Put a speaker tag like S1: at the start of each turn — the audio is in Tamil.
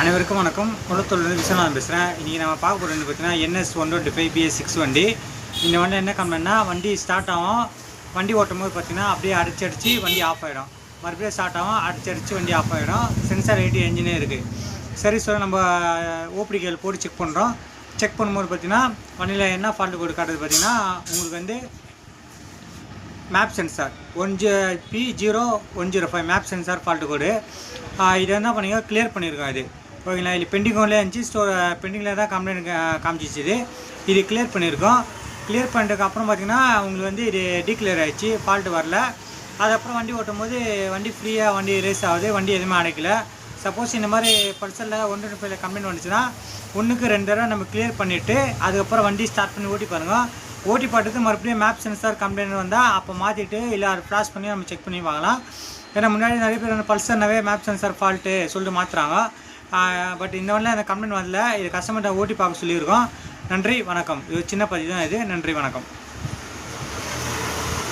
S1: அனைவருக்கும் வணக்கம். குளத்தூர்லேருந்து விஸ்வநாதன் பேசுகிறேன் இன்றைக்கி நம்ம பார்க்க போகிறது வந்து பார்த்தீங்கன்னா NS one twenty five BS six வண்டி இந்த வண்டி என்ன கம்ப்ளைண்ட்னா வண்டி ஸ்டார்ட் ஆகும். வண்டி ஓட்டும் போது பார்த்தீங்கன்னா அப்படியே அடிச்சு அடிச்சு வண்டி ஆஃப் ஆகிடும் மறுபடியும் ஸ்டார்ட் ஆகும் அடிச்சு அடிச்சு வண்டி ஆஃப் ஆகிடும் சென்சார் எயிட்டி என்ஜினே இருக்குது சரி சொல்ல நம்ம ஓபிடி கேள் போட்டு செக் பண்ணுறோம் செக் பண்ணும்போது பார்த்தீங்கன்னா வண்டியில் என்ன ஃபால்ட்டு கோடு காட்டுறது பார்த்தீங்கன்னா உங்களுக்கு வந்து map sensor one G B zero one zero five map sensor fault code இது என்ன பண்ணிங்க? கிளியர் பண்ணியிருக்கோம் இது. ஓகேங்களா? இது பெண்டிங்கோலே இருந்துச்சு. ஸ்டோ பெண்டிங்கில் தான் கம்ப்ளைண்ட் காமிச்சிச்சு இது இது கிளியர் பண்ணியிருக்கோம். கிளியர் பண்ணிட்டதுக்கு அப்புறம் பார்த்தீங்கன்னா உங்களுக்கு வந்து இது டீக்ளியர் ஆகிடுச்சு ஃபால்ட்டு வரல. அதுக்கப்புறம் வண்டி ஓட்டும் போது வண்டி ஃப்ரீயாக வண்டி ரேஸ் ஆகுது. வண்டி எதுவுமே அடைக்கல. சப்போஸ் இந்த மாதிரி பல்சரில் ஒன் ரெண்டு ஃபைவ்ல கம்ப்ளைண்ட் வந்துச்சுன்னா ஒன்றுக்கு ரெண்டு தடவை நம்ம கிளியர் பண்ணிவிட்டு அதுக்கப்புறம் வண்டி ஸ்டார்ட் பண்ணி ஓட்டி பாருங்கள் ஓட்டி பாட்டுக்கு மறுபடியும் மேப் சென்சார் கம்ப்ளைண்ட் வந்தால் அப்போ மாற்றிட்டு இல்லை அதை ஃப்ளாஷ் பண்ணி நம்ம செக் பண்ணி வாங்கலாம் ஏன்னா முன்னாடி நிறைய பேர் பல்சர்னாவே மேப் சென்சார் ஃபால்ட்டு சொல்லிட்டு மாற்றுறாங்க பட் இந்த வண்டியில் அந்த கம்ப்ளைண்ட் வரல. இது கஸ்டமர்கிட்ட ஓட்டி பார்க்க சொல்லியிருக்கோம். நன்றி வணக்கம். இது சின்ன பதிவு தான் இது. நன்றி வணக்கம்.